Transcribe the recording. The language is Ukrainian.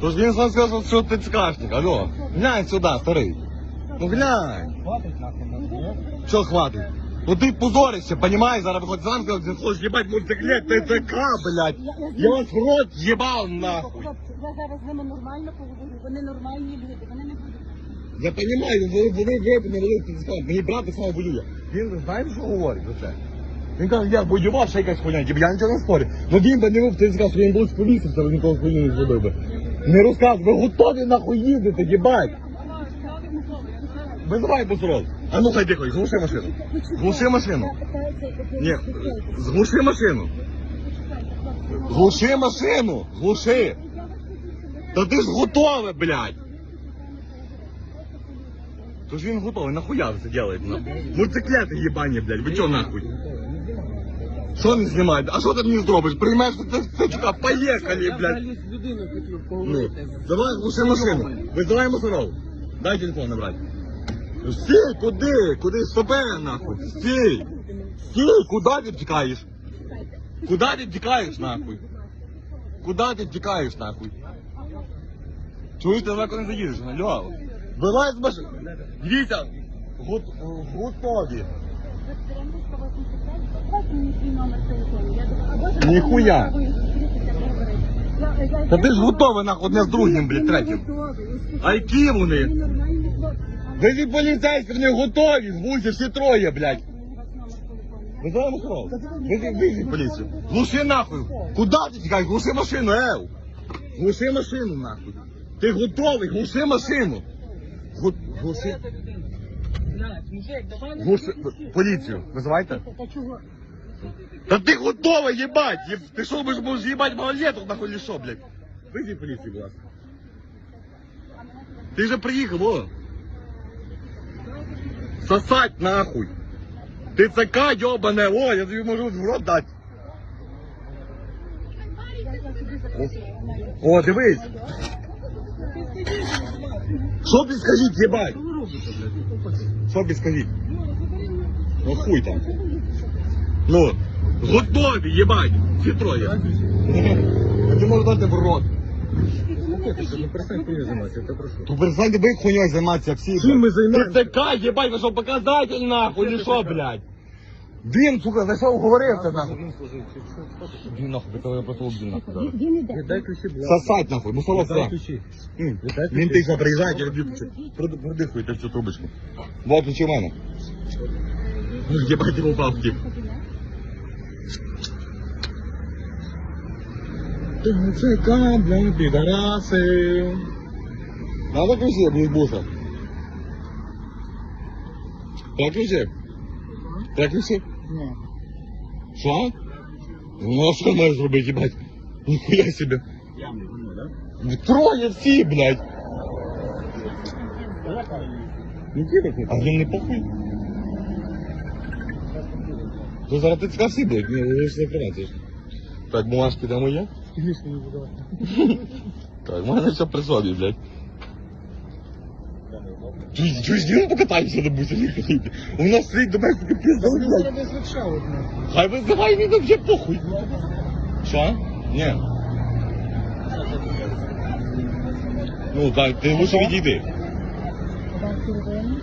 Тож він сам сказав, що ти цкашник, алло. Глянь сюди, старий. Ну глянь. Хватить нахуй? Що хватить? Ну ти позоришся, понімаєш? Зараз виходить замка, ти хочеш їбать мотоциклет, ТЦК, блядь. Я вас в рот їбав нахуй. Хлопці, я зараз з ними нормально поговорю. Вони нормальні люди, вони не будуть. Я розумію, вони вони не вели ТЦК. Мені брат так само воює. Він знає, що говорить за це? Він каже, я воював, ще якась хуйня, Типу, я нічого не спорю. Ну він би не був ТЦК, що він був повісився, він ніколи хуйню не зробив би. Не розказуй, ви готові нахуй їздити, їбать. Визивай бусрол. А ну хай дихай, зглуши машину. Глуши машину. Ні, зглуши машину. Глуши машину, глуши. Та ти ж готовий, блядь. Тож він готовий, нахуя ви це делаете? нахуй? Мотоциклети їбані, блядь, ви чо нахуй? Що не знімаєте? А що ти мені зробиш? Приймеш це, чука, поїхали, блядь. Взагалі з людиною хотів Ну, поговорити. давай глуши машину. Визивай мусоров. Дай телефон набрати. Стій, куди? Куди стопе нахуй? Стій! Стій, куди ти втікаєш? Куди ти втікаєш нахуй? Куди ти втікаєш нахуй? Чуєш, ти далеко не заїдеш, алло. Вилазь з машини. Дивіться, гот- готові. Дайте мені свій номер телефону. Я думаю, а боже, Ніхуя. я можу зустрітися, поговорити. Я- я- Та ти ж я- готовий нахуй одне з другим, блядь, третім. Готовий, успокойтесь. А які Вони вони? нормальні хлопці. Ви від поліцейських вони готові, звуйте всі троє, блядь. Вызывай Махров. Вызови, вызови полицию. Глуши нахуй. Куда ты тікаєш? Глуши машину, ев. Глуши машину нахуй. Ти готовий? Глуши машину. Гу- Глуши. Блядь, мужик, давай не. Поліцію. Визивайте. Та чого? Та ти готовий, їбать. Єб... Ти що, будеш можеш їбать малолеток нахуй или що, блядь? Визови поліцію, будь ласка. Ти же приїхав, о. Сосать нахуй. Ти ЦК, йобане, о, я тобі можу в рот дати. О, дивись. Що ти скажіть, їбать? Ти скажіть? Ну хуй там. Ну, готові, їбать. Всі троє. А ти можеш дати в рот. Ну перестань хуйню займатися, я тебе прошу. То перестаньте ви хуйньою займатися всі. Чим ми займаємося? Ти ебать, їбать, ви що, показатель нахуй, чи що, блядь? Він, сука, за що говорив це нахуй? Він служив, чи що? Що ти? Він я просто уб'ю нахуй зараз. Він іде. Віддай ключі, будь. Сосать нахуй, мусоров Віддай сам. ключі. М, Віддай ключі. тихо приїжджає, я люблю продихуйте всю трубочку. Вот ключі в мене. Єбать, його упав втік. ТЦК, блядь, підараси. Надо ключі, блядь, буса. Треба ключі? Треба ключі? Ні. Що? Ну, а що маєш зробити, їбать? Ніхуя себе. Я не знаю, да? Троє всі, блядь. Ну, кидайте. А він не похуй? То зараз ти всі будуть, ні, ви ж закривати. Так, бумажки там є? Скажіть мені, будь ласка. Так, в мене все при собі, блядь. Чусь, чусь, ну покатаємося на бусі. У нас стоїть до мене пізда, блядь. Треба звичайно, от, нахуй. Хай визивай, мені вообще похуй. Що? Ні. Ну, так, ти лучше відійди. Вам керуємо.